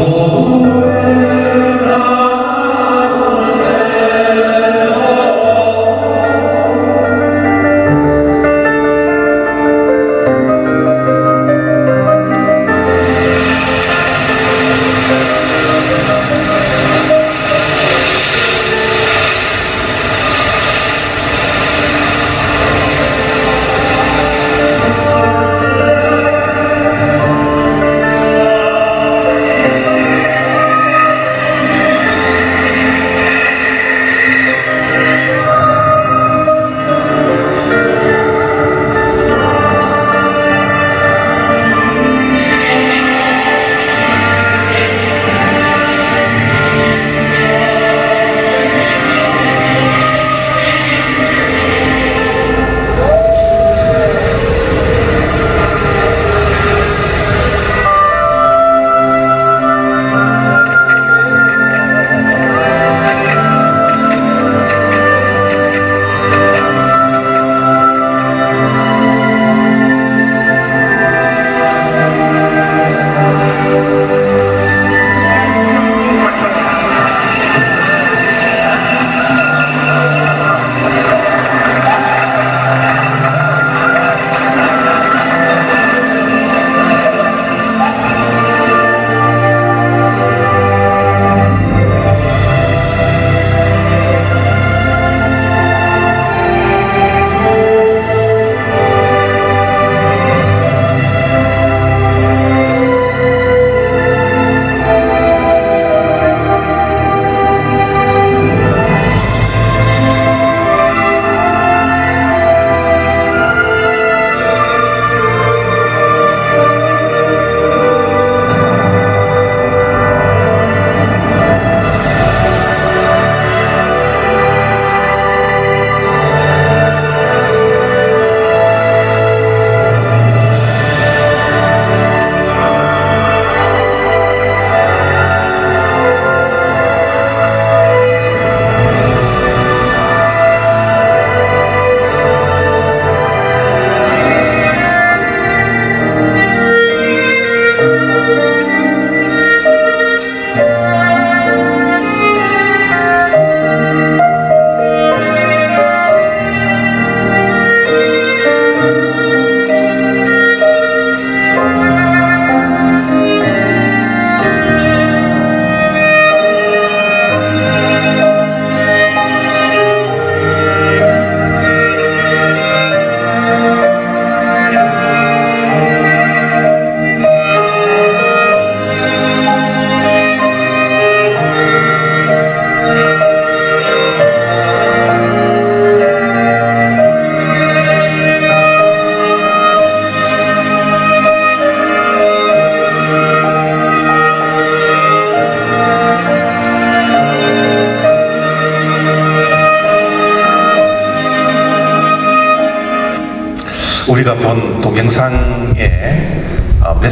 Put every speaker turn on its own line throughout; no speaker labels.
우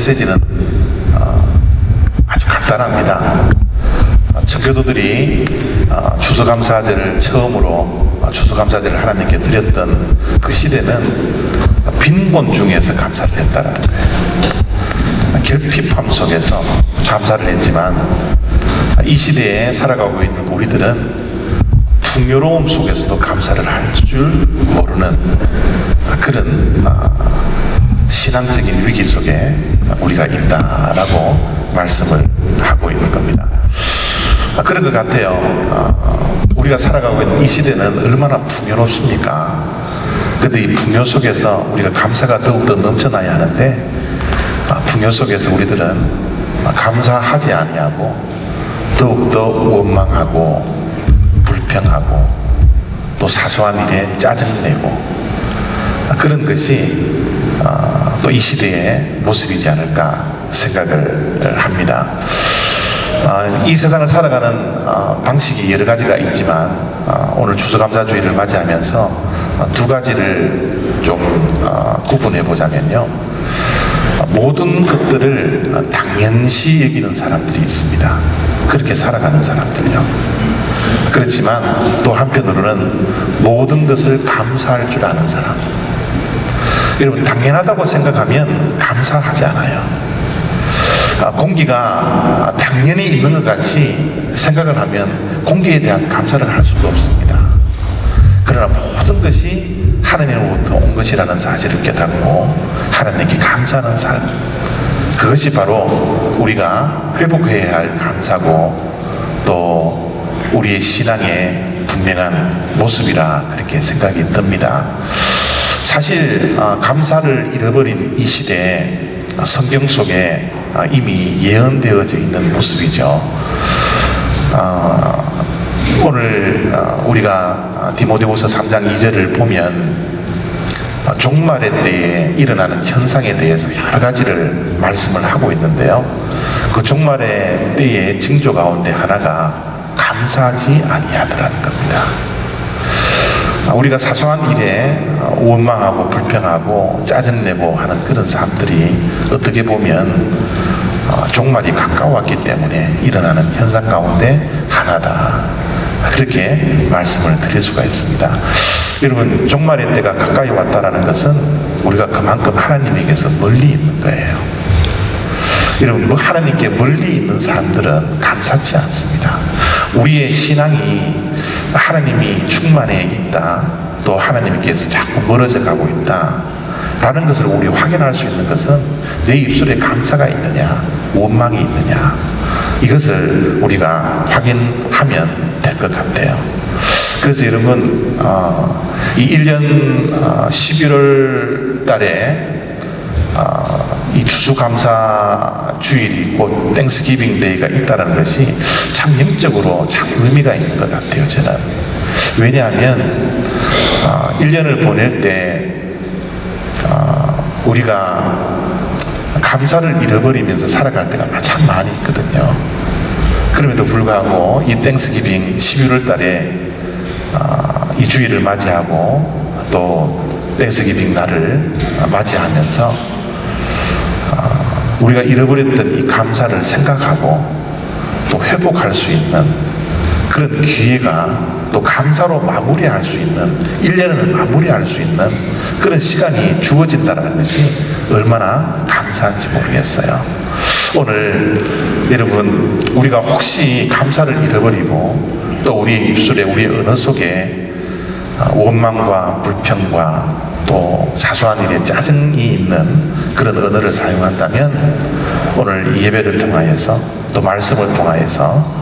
메시지는 어, 아주 간단합니다. 어, 청교도들이 어, 추수감사제를 처음으로 어, 추수감사제를 하나님께 드렸던 그 시대는 빈곤 중에서 감사를 했다는 거예요. 결핍함 속에서 감사를 했지만 이 시대에 살아가고 있는 우리들은 풍요로움 속에서도 감사를 할 줄 모르는 그런 아, 신앙적인 위기 속에 우리가 있다라고 말씀을 하고 있는 겁니다. 아, 그런 것 같아요. 아, 우리가 살아가고 있는 이 시대는 얼마나 풍요롭습니까? 근데 이 풍요 속에서 우리가 감사가 더욱더 넘쳐나야 하는데 풍요 속에서 우리들은 감사하지 아니하고 더욱더 원망하고 불평하고 또 사소한 일에 짜증내고 그런 것이 또이 시대의 모습이지 않을까 생각을 합니다. 이 세상을 살아가는 방식이 여러 가지가 있지만 오늘 추수감사주의를 맞이하면서 두 가지를 좀 구분해 보자면요. 모든 것들을 당연시 여기는 사람들이 있습니다. 그렇게 살아가는 사람들요. 그렇지만 또 한편으로는 모든 것을 감사할 줄 아는 사람. 여러분, 당연하다고 생각하면 감사하지 않아요. 아, 공기가 당연히 있는 것 같이 생각을 하면 공기에 대한 감사를 할 수가 없습니다. 그러나 모든 것이 하나님으로부터 온 것이라는 사실을 깨닫고 하나님께 감사하는 삶. 그것이 바로 우리가 회복해야 할 감사고 또 우리의 신앙의 분명한 모습이라 그렇게 생각이 듭니다. 사실 아, 감사를 잃어버린 이 시대에 성경 속에 아, 이미 예언되어져 있는 모습이죠. 아, 오늘 우리가 디모데후서 3장 2절을 보면 종말의 때에 일어나는 현상에 대해서 여러 가지를 말씀을 하고 있는데요. 그 종말의 때의 징조 가운데 하나가 감사하지 아니하더라는 겁니다. 우리가 사소한 일에 원망하고 불평하고 짜증내고 하는 그런 사람들이 어떻게 보면 어, 종말이 가까웠기 때문에 일어나는 현상 가운데 하나다. 그렇게 말씀을 드릴 수가 있습니다. 여러분, 종말의 때가 가까이 왔다라는 것은 우리가 그만큼 하나님에게서 멀리 있는 거예요. 여러분, 뭐 하나님께 멀리 있는 사람들은 감사치 않습니다. 우리의 신앙이 하나님이 충만해 있다. 또 하나님께서 자꾸 멀어져 가고 있다. 라는 것을 우리 확인할 수 있는 것은 내 입술에 감사가 있느냐, 원망이 있느냐. 이것을 우리가 확인하면 될 것 같아요. 그래서 여러분, 어, 이 1년 어, 11월 달에 어, 이 추수감사 주일이 곧 땡스기빙 데이가 있다는 것이 참 영적으로 참 의미가 있는 것 같아요, 저는. 왜냐하면 어, 1년을 보낼 때 어, 우리가 감사를 잃어버리면서 살아갈 때가 참 많이 있거든요. 그럼에도 불구하고 이 땡스기빙 11월 달에 어, 이 주일을 맞이하고 또 땡스기빙 날을 맞이하면서 어, 우리가 잃어버렸던 이 감사를 생각하고 또 회복할 수 있는 그런 기회가 또 감사로 마무리할 수 있는 1년을 마무리할 수 있는 그런 시간이 주어진다는 것이 얼마나 감사한지 모르겠어요. 오늘 여러분 우리가 혹시 감사를 잃어버리고 또 우리 입술에 우리 언어 속에 원망과 불평과 또 사소한 일에 짜증이 있는 그런 언어를 사용한다면 오늘 이 예배를 통하여서 또 말씀을 통하여서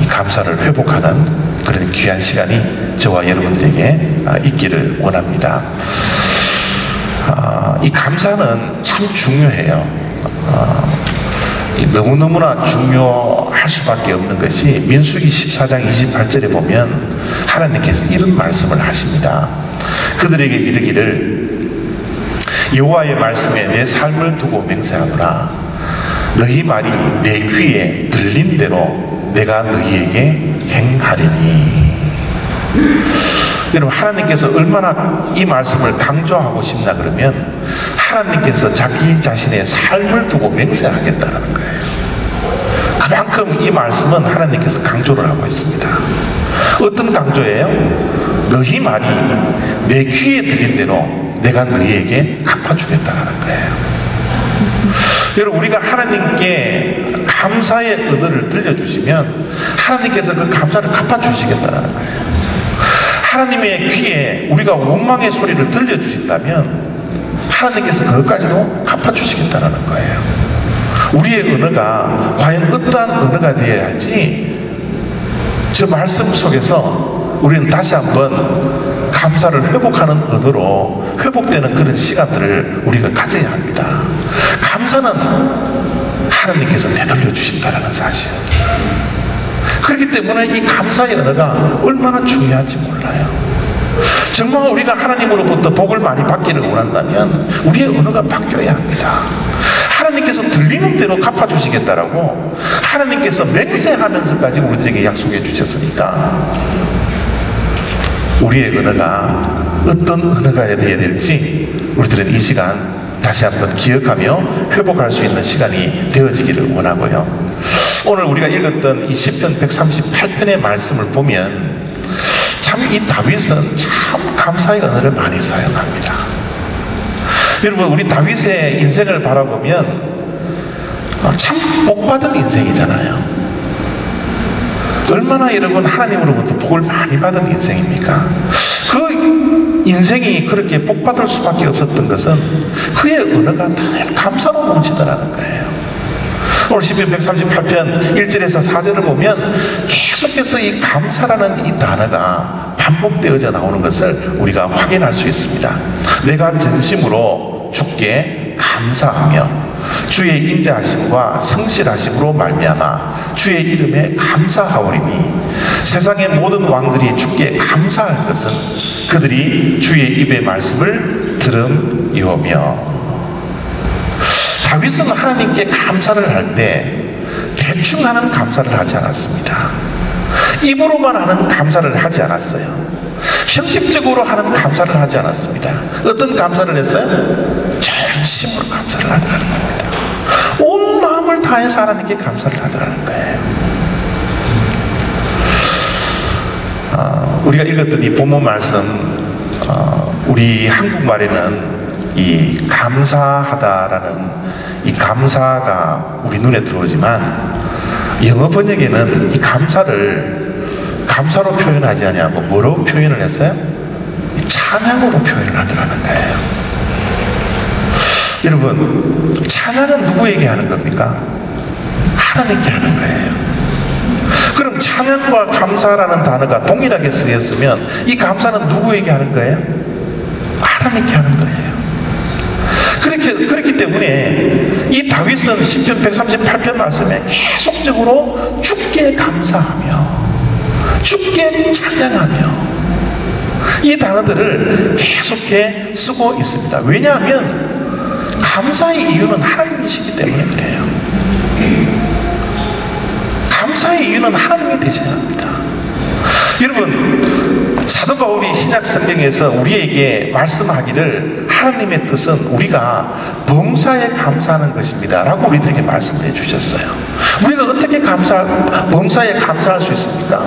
이 감사를 회복하는 그런 귀한 시간이 저와 여러분들에게 있기를 원합니다. 이 감사는 참 중요해요. 너무너무나 중요할 수밖에 없는 것이 민수기 14장 28절에 보면 하나님께서 이런 말씀을 하십니다. 그들에게 이르기를 여호와의 말씀에 내 삶을 두고 맹세하노라 너희 말이 내 귀에 들린 대로 내가 너희에게 행하리니 여러분 하나님께서 얼마나 이 말씀을 강조하고 싶나 그러면 하나님께서 자기 자신의 삶을 두고 맹세하겠다는 거예요. 그만큼 이 말씀은 하나님께서 강조를 하고 있습니다. 어떤 강조예요? 너희 말이 내 귀에 들린 대로 내가 너희에게 갚아주겠다는 거예요. 여러분 우리가 하나님께 감사의 은혜를 들려주시면 하나님께서 그 감사를 갚아주시겠다는 거예요. 하나님의 귀에 우리가 원망의 소리를 들려주신다면 하나님께서 그것까지도 갚아주시겠다는 거예요. 우리의 언어가 과연 어떠한 언어가 되어야 할지 저 말씀 속에서 우리는 다시 한번 감사를 회복하는 언어로 회복되는 그런 시간들을 우리가 가져야 합니다. 감사는 하나님께서 되돌려 주신다는 사실. 그렇기 때문에 이 감사의 언어가 얼마나 중요한지 몰라요. 정말 우리가 하나님으로부터 복을 많이 받기를 원한다면 우리의 언어가 바뀌어야 합니다. 하나님께서 들리는 대로 갚아주시겠다라고 하나님께서 맹세하면서까지 우리들에게 약속해 주셨으니까 우리의 언어가 어떤 언어가 되어야 될지 우리들은 이 시간 다시 한번 기억하며 회복할 수 있는 시간이 되어지기를 원하고요. 오늘 우리가 읽었던 이 10편 138편의 말씀을 보면 참 이 다윗은 참 감사의 언어를 많이 사용합니다. 여러분 우리 다윗의 인생을 바라보면 어, 참 복받은 인생이잖아요. 얼마나 여러분 하나님으로부터 복을 많이 받은 인생입니까? 그 인생이 그렇게 복받을 수밖에 없었던 것은 그의 늘 감사로 넘치더라는 거예요. 오늘 10편 138편 1절에서 4절을 보면 계속해서 이 감사라는 이 단어가 반복되어져 나오는 것을 우리가 확인할 수 있습니다. 내가 전심으로 주께 감사하며 주의 인자하심과 성실하심으로 말미암아 주의 이름에 감사하오리니 세상의 모든 왕들이 주께 감사할 것은 그들이 주의 입의 말씀을 들음이오며 다윗은 하나님께 감사를 할 때 대충 하는 감사를 하지 않았습니다. 입으로만 하는 감사를 하지 않았어요. 형식적으로 하는 감사를 하지 않았습니다. 어떤 감사를 했어요? 전심으로 감사를 하더라는 겁니다. 온 마음을 다해서 하나님께 감사를 하더라는 거예요. 어, 우리가 읽었던 이 본문 말씀, 어, 우리 한국말에는 이 감사하다라는 이 감사가 우리 눈에 들어오지만 영어 번역에는 이 감사를 감사로 표현하지 아니하고 뭐로 표현을 했어요? 찬양으로 표현을 하더라는 거예요. 여러분, 찬양은 누구에게 하는 겁니까? 하나님께 하는 거예요. 그럼 찬양과 감사라는 단어가 동일하게 쓰였으면 이 감사는 누구에게 하는 거예요? 하나님께 하는 거예요. 그렇게, 그렇기 때문에 이 다윗은 10편 138편 말씀에 계속적으로 주께 감사하며 주께 찬양하며 이 단어들을 계속해 쓰고 있습니다. 왜냐하면 감사의 이유는 하나님이시기 때문에 그래요. 감사의 이유는 하나님이 되셔야 합니다. 여러분, 사도 바울이 신약 성경에서 우리에게 말씀하기를 하나님의 뜻은 우리가 범사에 감사하는 것입니다. 라고 우리들에게 말씀해 주셨어요. 우리가 어떻게 감사, 범사에 감사할 수 있습니까?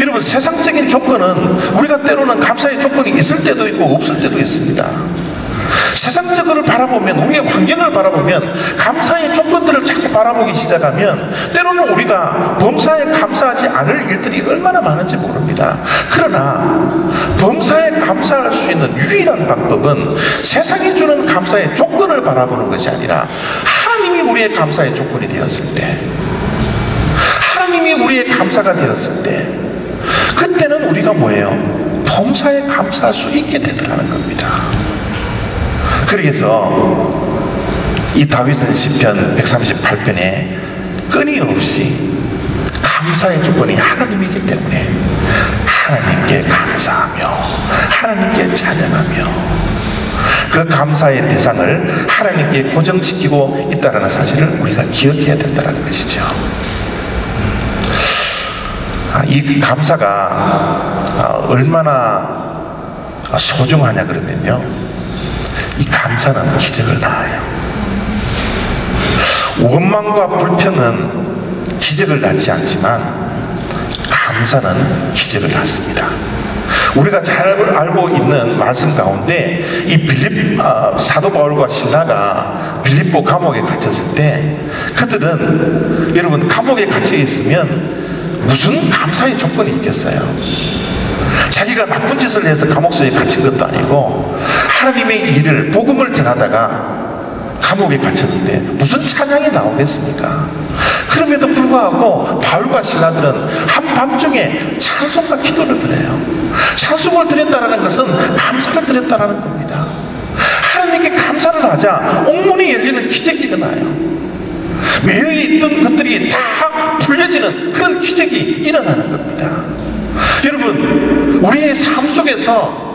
여러분, 세상적인 조건은 우리가 때로는 감사의 조건이 있을 때도 있고 없을 때도 있습니다. 세상적으로 바라보면 우리의 환경을 바라보면 감사의 조건들을 자꾸 바라보기 시작하면 때로는 우리가 범사에 감사하지 않을 일들이 얼마나 많은지 모릅니다. 그러나 범사에 감사할 수 있는 유일한 방법은 세상이 주는 감사의 조건을 바라보는 것이 아니라 하나님이 우리의 감사의 조건이 되었을 때 하나님이 우리의 감사가 되었을 때 그때는 우리가 뭐예요? 범사에 감사할 수 있게 되더라는 겁니다. 그래서 이 다윗은 시편 138편에 끊임없이 감사의 조건이 하나님이기 때문에 하나님께 감사하며 하나님께 찬양하며 그 감사의 대상을 하나님께 고정시키고 있다는 사실을 우리가 기억해야 된다는 것이죠. 아, 이 감사가 아, 얼마나 소중하냐 그러면요. 이 감사는 기적을 낳아요. 원망과 불평은 기적을 낳지 않지만 감사는 기적을 낳습니다. 우리가 잘 알고 있는 말씀 가운데 이 빌립 아, 사도 바울과 신라가 빌립보 감옥에 갇혔을 때 그들은 여러분 감옥에 갇혀 있으면 무슨 감사의 조건이 있겠어요? 자기가 나쁜 짓을 해서 감옥소에 갇힌 것도 아니고 하나님의 일을 복음을 전하다가 감옥에 갇혔는데 무슨 찬양이 나오겠습니까? 그럼에도 불구하고 바울과 신라들은 한밤중에 찬송과 기도를 드려요. 찬송을 드렸다는 것은 감사를 드렸다는 겁니다. 하나님께 감사를 하자 옥문이 열리는 기적이 일어나요. 매여 있던 것들이 다 풀려지는 그런 기적이 일어나는 겁니다. 여러분, 우리의 삶 속에서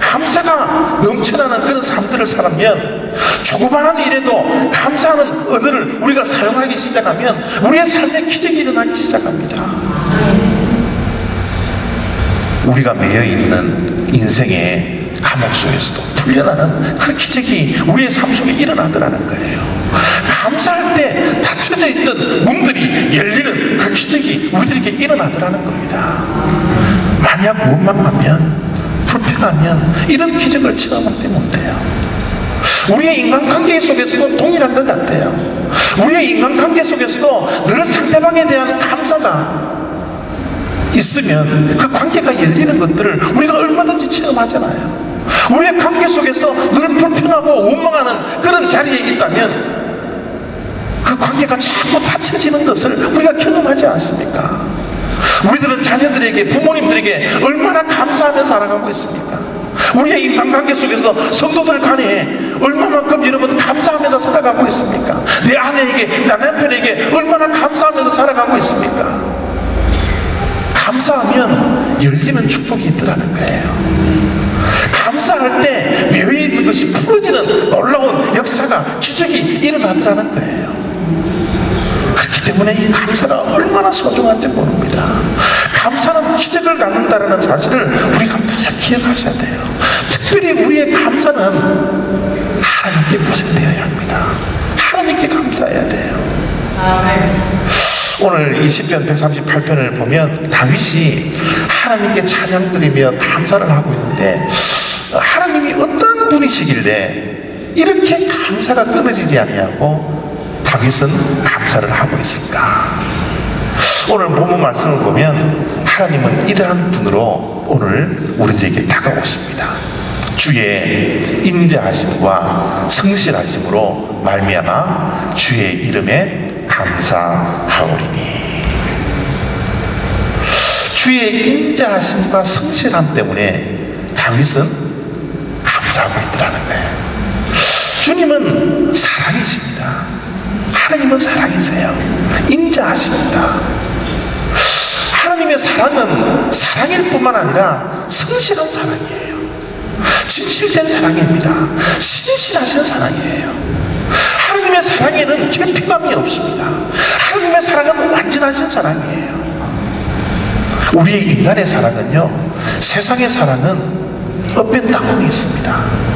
감사가 넘쳐나는 그런 삶들을 살면 조그마한 일에도 감사하는 언어를 우리가 사용하기 시작하면 우리의 삶에 기적이 일어나기 시작합니다. 우리가 매여 있는 인생의 감옥 속에서도 풀려나는 그 기적이 우리의 삶 속에 일어나더라는 거예요. 감사할 때 닫혀져 있던 문들이 열리는 그 기적이 우리들에게 일어나더라는 겁니다. 만약 원망하면 불평하면 이런 기적을 체험하지 못해요. 우리의 인간관계 속에서도 동일한 것 같아요. 우리의 인간관계 속에서도 늘 상대방에 대한 감사가 있으면 그 관계가 열리는 것들을 우리가 얼마든지 체험하잖아요. 우리의 관계 속에서 늘 불평하고 원망하는 그런 자리에 있다면 그 관계가 자꾸 닫혀지는 것을 우리가 경험하지 않습니까? 우리들은 자녀들에게 부모님들에게 얼마나 감사하며 살아가고 있습니까? 우리의 인간관계 속에서 성도들 간에 얼마만큼 여러분 감사하면서 살아가고 있습니까? 내 아내에게, 내 남편에게 얼마나 감사하면서 살아가고 있습니까? 감사하면 열리는 축복이 있더라는 거예요. 감사할 때 묘에 있는 것이 풀어지는 놀라운 역사가 기적이 일어나더라는 거예요. 그렇기 때문에 이 감사가 얼마나 소중한지 모릅니다. 감사는 기적을 낳는다는 사실을 우리가 늘 기억하셔야 돼요. 특별히 우리의 감사는 하나님께 고생되어야 합니다. 하나님께 감사해야 돼요. 오늘 20편 138편을 보면 다윗이 하나님께 찬양 드리며 감사를 하고 있는데 하나님이 어떤 분이시길래 이렇게 감사가 끊어지지 않냐고 다윗은 감사를 하고 있을까? 오늘 본문 말씀을 보면 하나님은 이러한 분으로 오늘 우리들에게 다가오십니다. 주의 인자하심과 성실하심으로 말미암아 주의 이름에 감사하오리니. 주의 인자하심과 성실함 때문에 다윗은 감사하고 있더라는 거예요. 주님은 사랑이십니다. 하나님은 사랑이세요. 인자하십니다. 하나님의 사랑은 사랑일 뿐만 아니라 성실한 사랑이에요. 진실된 사랑입니다. 신실하신 사랑이에요. 하나님의 사랑에는 결핍감이 없습니다. 하나님의 사랑은 완전하신 사랑이에요. 우리의 인간의 사랑은요, 세상의 사랑은 업앤다운이 있습니다.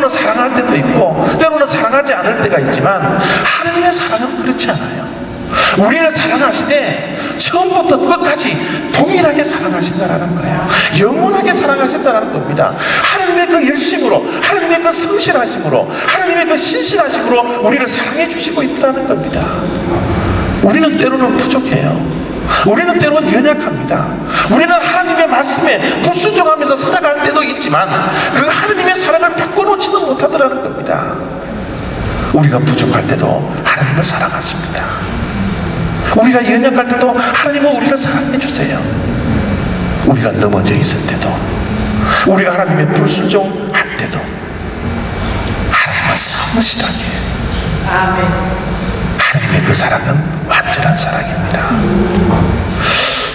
때로는 사랑할 때도 있고 때로는 사랑하지 않을 때가 있지만 하나님의 사랑은 그렇지 않아요. 우리를 사랑하시되 처음부터 끝까지 동일하게 사랑하신다라는 거예요. 영원하게 사랑하신다는 겁니다. 하나님의 그 열심으로, 하나님의 그 성실하심으로, 하나님의 그 신실하심으로 우리를 사랑해 주시고 있다는 겁니다. 우리는 때로는 부족해요. 우리는 때로는 연약합니다. 우리는 하나님의 말씀에 불순종하면서 살아갈 때도 있지만 그 하나님의 사랑을 바꿔놓지는 못하더라는 겁니다. 우리가 부족할 때도 하나님을 사랑하십니다. 우리가 연약할 때도 하나님은 우리를 사랑해 주세요. 우리가 넘어져 있을 때도 우리가 하나님의 불순종할 때도 하나님은 성실하게 아멘. 하나님의 그 사랑은 완전한 사랑입니다.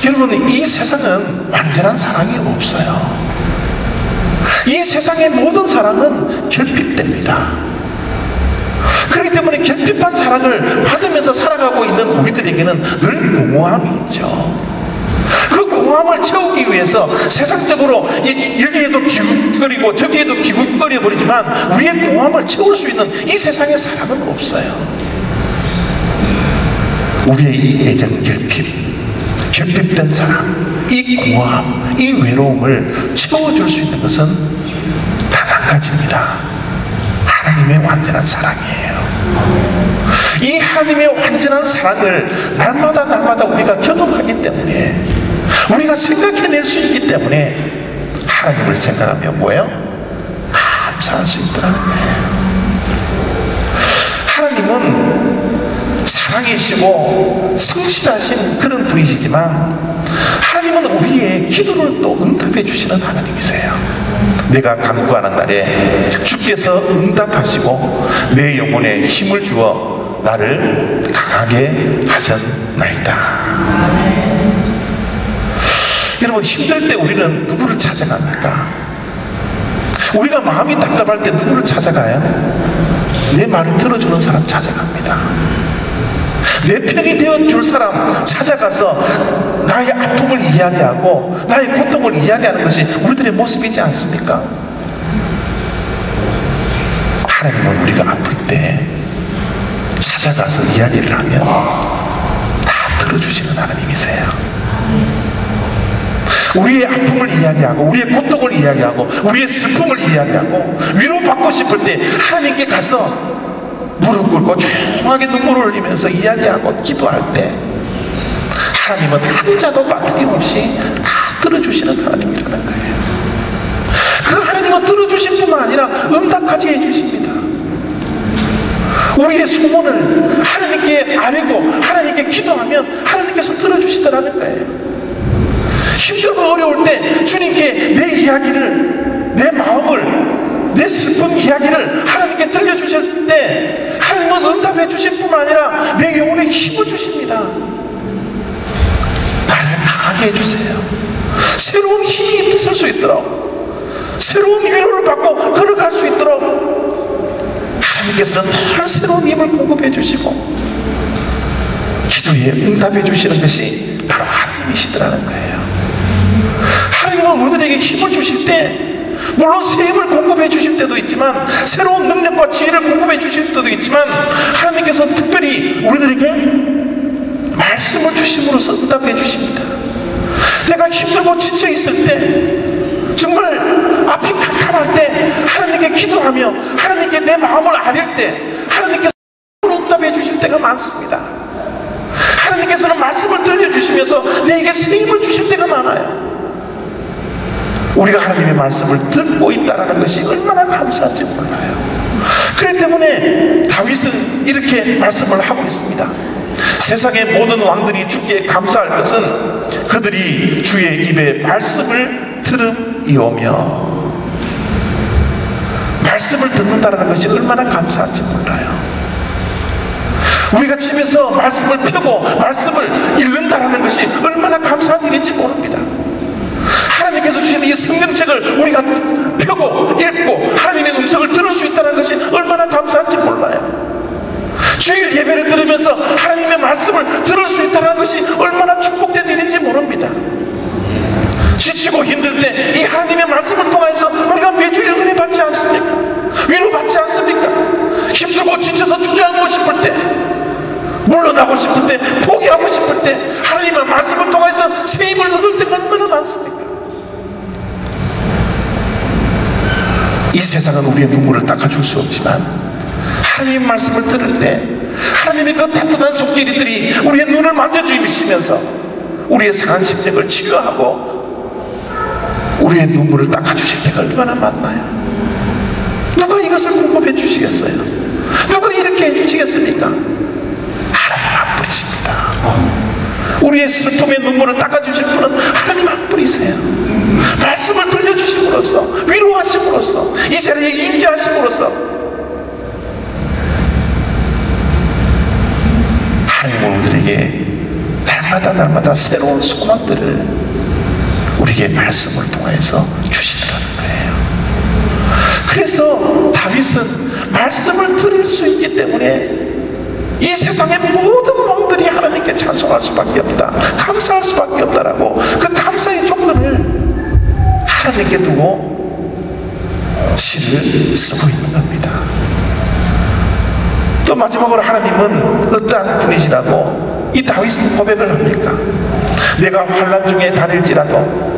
여러분, 이 세상은 완전한 사랑이 없어요. 이 세상의 모든 사랑은 결핍됩니다. 그렇기 때문에 결핍한 사랑을 받으면서 살아가고 있는 우리들에게는 늘 공허함이 있죠. 그 공허함을 채우기 위해서 세상적으로 여기에도 기웃거리고 저기에도 기웃거려 버리지만 우리의 공허함을 채울 수 있는 이 세상의 사랑은 없어요. 우리의 이 애정 결핍, 결핍된 사랑, 이 공허함, 이 외로움을 채워줄 수 있는 것은 단 한 가지입니다. 하나님의 완전한 사랑이에요. 이 하나님의 완전한 사랑을 날마다 날마다 우리가 경험하기 때문에 우리가 생각해낼 수 있기 때문에 하나님을 생각하며 뭐예요? 감사할 수 거예요. 하나님은 사랑이시고 성실하신 그런 분이시지만 하나님은 우리의 기도를 또 응답해 주시는 하나님이세요. 내가 간구하는 날에 주께서 응답하시고 내 영혼에 힘을 주어 나를 강하게 하셨나이다. 여러분 힘들 때 우리는 누구를 찾아갑니까? 우리가 마음이 답답할 때 누구를 찾아가요? 내 말을 들어주는 사람 찾아갑니다. 내 편이 되어 줄 사람 찾아가서 나의 아픔을 이야기하고 나의 고통을 이야기하는 것이 우리들의 모습이지 않습니까? 하나님은 우리가 아플 때 찾아가서 이야기를 하면 다 들어주시는 하나님이세요. 우리의 아픔을 이야기하고 우리의 고통을 이야기하고 우리의 슬픔을 이야기하고 위로받고 싶을 때 하나님께 가서 무릎 꿇고 조용하게 눈물을 흘리면서 이야기하고 기도할 때 하나님은 한 자도 빠뜨림없이 다 들어주시는 하나님이라는 거예요. 그 하나님은 들어주실 뿐만 아니라 응답까지 해주십니다. 우리의 소원을 하나님께 아뢰고 하나님께 기도하면 하나님께서 들어주시더라는 거예요. 힘들고 어려울 때 주님께 내 이야기를 내 마음을 내 슬픈 이야기를 하나님께 들려주실 때 하나님은 응답해 주실 뿐만 아니라 내 영혼에 힘을 주십니다. 나를 강하게 해주세요. 새로운 힘이 있을 수 있도록 새로운 위로를 받고 걸어갈 수 있도록 하나님께서는 늘 새로운 힘을 공급해 주시고 기도에 응답해 주시는 것이 바로 하나님이시더라는 거예요. 하나님은 우리들에게 힘을 주실 때 물론 새 힘을 공급해 주실 때도 있지만 새로운 능력과 지혜를 공급해 주실 때도 있지만 하나님께서 특별히 우리들에게 말씀을 주심으로써 응답해 주십니다. 내가 힘들고 지쳐 있을 때 정말 앞이 캄캄할 때 하나님께 기도하며 하나님께 내 마음을 아릴 때 하나님께서 응답해 주실 때가 많습니다. 하나님께서는 말씀을 들려주시면서 내게 새 힘을 주실 때가 많아요. 우리가 하나님의 말씀을 듣고 있다는 것이 얼마나 감사한지 몰라요. 그렇기 때문에 다윗은 이렇게 말씀을 하고 있습니다. 세상의 모든 왕들이 주기에 감사할 것은 그들이 주의 입에 말씀을 들음이오며 말씀을 듣는다는 것이 얼마나 감사한지 몰라요. 우리가 집에서 말씀을 펴고 말씀을 읽는다는 것이 얼마나 감사한 일인지 모릅니다. 하나님께서 주신 이 성경책을 우리가 펴고 읽고 하나님의 음성을 들을 수 있다는 것이 얼마나 감사한지 몰라요. 주일 예배를 들으면서 하나님의 말씀을 들을 수 있다는 것이 얼마나 축복된 일인지 모릅니다. 지치고 힘들 때 이 하나님의 말씀을 통해서 우리가 매주일 은혜 받지 않습니까? 위로 받지 않습니까? 힘들고 지쳐서 주저앉고 싶을 때 물러나고 싶을 때 포기하고 싶을 때 하나님의 말씀을 통해서 새 힘을 얻을 때가 얼마나 많습니까? 이 세상은 우리의 눈물을 닦아줄 수 없지만 하나님의 말씀을 들을 때 하나님의 그 따뜻한 손길이들이 우리의 눈을 만져주시면서 우리의 상한 심령을 치유하고 우리의 눈물을 닦아주실 때가 얼마나 많나요? 누가 이것을 공급해 주시겠어요? 누가 이렇게 해주시겠습니까? 하나님 한 분이십니다. 우리의 슬픔의 눈물을 닦아주실 분은 하나님 한 분이세요. 말씀을 들려주심으로써 위로하심으로써 이 자리에 임재하심으로써 하나님은 우리에게 날마다 날마다 새로운 소망들을 우리에게 말씀을 통해서 주시더라는 거예요. 그래서 다윗은 말씀을 들을 수 있기 때문에 이 세상의 모든 왕들이 하나님께 찬송할 수밖에 없다. 감사할 수밖에 없다라고 그 감사의 조건을 하나님께 두고 시를 쓰고 있는 겁니다. 또 마지막으로 하나님은 어떠한 분이시라고 이 다윗은 고백을 합니까? 내가 환란 중에 다닐지라도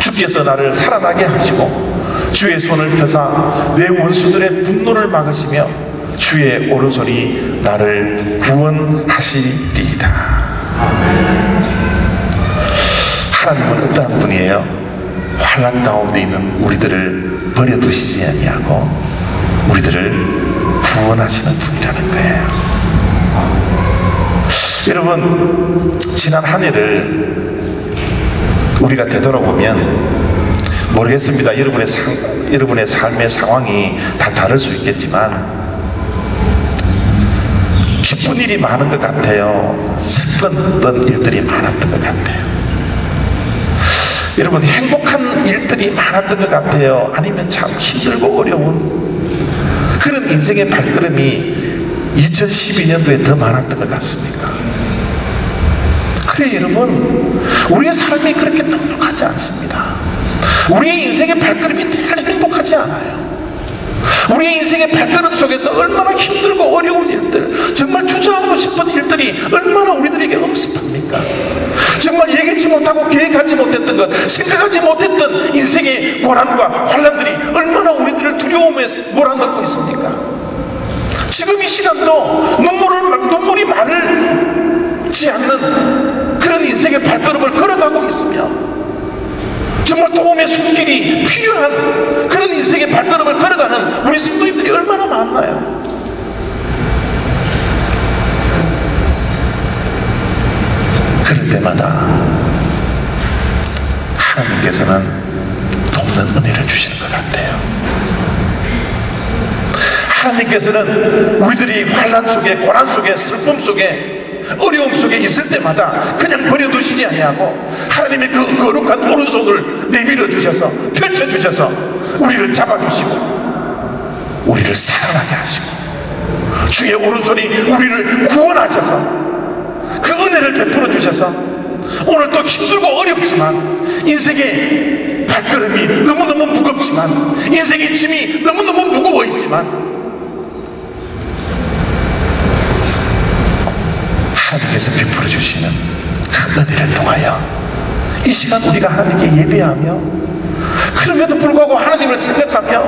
주께서 나를 살아나게 하시고 주의 손을 펴사 내 원수들의 분노를 막으시며 주의 오른손이 나를 구원하시리이다. 하나님은 어떠한 분이에요? 환란 가운데 있는 우리들을 버려두시지 아니하고 우리들을 구원하시는 분이라는 거예요. 여러분 지난 한 해를 우리가 되돌아보면 모르겠습니다. 여러분의 상, 여러분의 삶의 상황이 다 다를 수 있겠지만 기쁜 일이 많은 것 같아요. 슬펐던 일들이 많았던 것 같아요. 여러분 행복한 일들이 많았던 것 같아요. 아니면 참 힘들고 어려운 그런 인생의 발걸음이 2012년도에 더 많았던 것 같습니까? 그래 여러분 우리의 삶이 그렇게 넉넉하지 않습니다. 우리의 인생의 발걸음이 늘 행복하지 않아요. 우리의 인생의 발걸음 속에서 얼마나 힘들고 어려운 일들, 정말 주저하고 싶은 일들이 얼마나 우리들에게 엄습합니까? 정말 예기치 못하고 계획하지 못했던 것, 생각하지 못했던 인생의 고난과 환란들이 얼마나 우리들을 두려움에 몰아넣고 있습니까? 지금 이 시간도 눈물을, 눈물이 마르지 않는 그런 인생의 발걸음을 걸어가고 있으며 정말 도움의 손길이 필요한 그런 인생의 발걸음을 걸어가는 우리 성도님들이 얼마나 많나요? 그럴 때마다 하나님께서는 돕는 은혜를 주시는 것 같아요. 하나님께서는 우리들이 환란 속에 고난 속에 슬픔 속에 어려움 속에 있을 때마다 그냥 버려두시지 아니하고 하나님의 그 거룩한 오른손을 내밀어 주셔서 펼쳐 주셔서 우리를 잡아주시고 우리를 살아나게 하시고 주의 오른손이 우리를 구원하셔서 그 은혜를 베풀어 주셔서 오늘 또 힘들고 어렵지만 인생의 발걸음이 너무너무 무겁지만 인생의 짐이 너무너무 무거워 있지만 하나님께서 베풀어 주시는 그 은혜를 통하여 이 시간 우리가 하나님께 예배하며 그럼에도 불구하고 하나님을 생각하며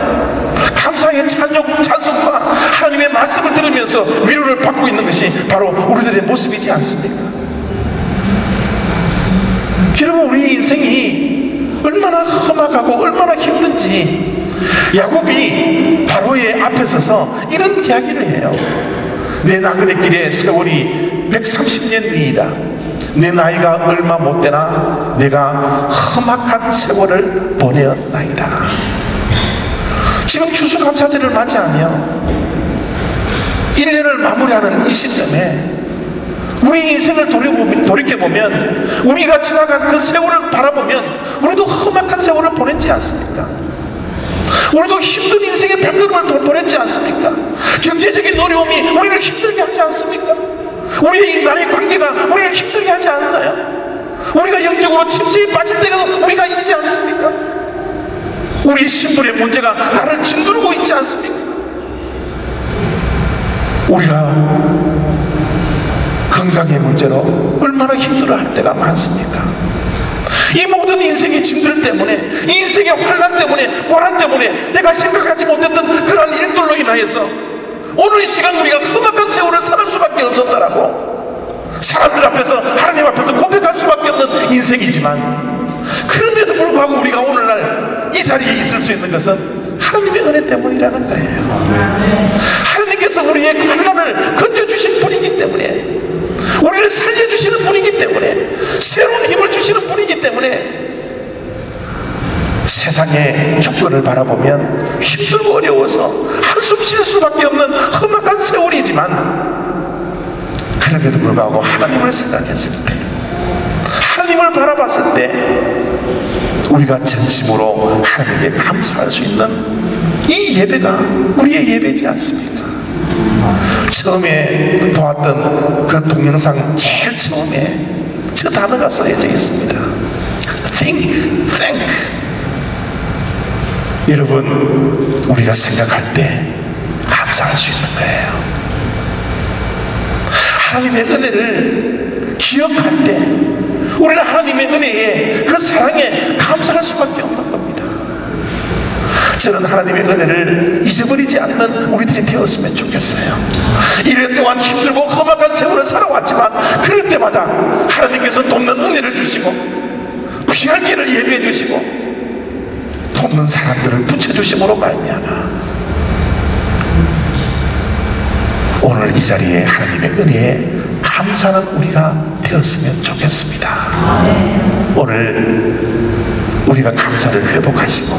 감사의 찬양, 찬송과 하나님의 말씀을 들으면서 위로를 받고 있는 것이 바로 우리들의 모습이지 않습니까? 여러분 우리 인생이 얼마나 험악하고 얼마나 힘든지 야곱이 바로의 앞에 서서 이런 이야기를 해요. 내 나그네 길의 세월이 130년이다. 내 나이가 얼마 못 되나 내가 험악한 세월을 보내었나이다. 지금 추수감사절을 맞이하며 1년을 마무리하는 이 시점에 우리 인생을 돌이켜보면 우리가 지나간 그 세월을 바라보면 우리도 험악한 세월을 보냈지 않습니까? 우리도 힘든 인생의 발걸음을 보냈지 않습니까? 경제적인 어려움이 우리를 힘들게 하지 않습니까? 우리의 인간의 관계가 우리를 힘들게 하지 않나요? 우리가 영적으로 침체에 빠질 때가 우리가 있지 않습니까? 우리 신분의 문제가 나를 짓누르고 있지 않습니까? 우리가 건강의 문제로 얼마나 힘들어할 때가 많습니까? 이 모든 인생의 짐들 때문에 이 인생의 환란 때문에 고난 때문에 내가 생각하지 못했던 그러한 일들로 인하여서 오늘 이 시간 우리가 험악한 세월을 살 수밖에 없었다라고. 사람들 앞에서 하나님 앞에서 고백할 수밖에 없는 인생이지만 그런데도 불구하고 우리가 오늘날 이 자리에 있을 수 있는 것은 하나님의 은혜 때문이라는 거예요. 하나님께서 우리의 환란을 건져주신 분이기 때문에 우리를 살려주시는 분이기 때문에 새로운 힘을 주시는 분이기 때문에 세상의 조건을 바라보면 힘들고 어려워서 한숨 쉴 수밖에 없는 험악한 세월이지만 그럼에도 불구하고 하나님을 생각했을 때 하나님을 바라봤을 때 우리가 진심으로 하나님께 감사할 수 있는 이 예배가 우리의 예배지 않습니까? 처음에 보았던 그 동영상 제일 처음에 저 단어가 써져 있습니다. Think, thank. 여러분, 우리가 생각할 때 감사할 수 있는 거예요. 하나님의 은혜를 기억할 때 우리는 하나님의 은혜에 그 사랑에 감사할 수밖에 없는 겁니다. 저는 하나님의 은혜를 잊어버리지 않는 우리들이 되었으면 좋겠어요. 1년 동안 힘들고 험악한 세월을 살아왔지만 그럴 때마다 하나님께서 돕는 은혜를 주시고 귀할 길을 예비해 주시고 돕는 사람들을 붙여주심으로 말미암아 오늘 이 자리에 하나님의 은혜에 감사하는 우리가 되었으면 좋겠습니다. 오늘 우리가 감사를 회복하시고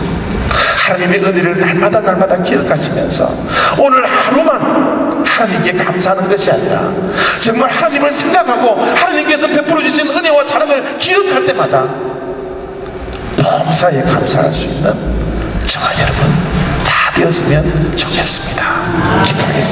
하나님의 은혜를 날마다 날마다 기억하시면서 오늘 하루만 하나님께 감사하는 것이 아니라 정말 하나님을 생각하고 하나님께서 베풀어 주신 은혜와 사랑을 기억할 때마다 범사에 감사할 수 있는 저와 여러분 다 되었으면 좋겠습니다. 기도하겠습니다.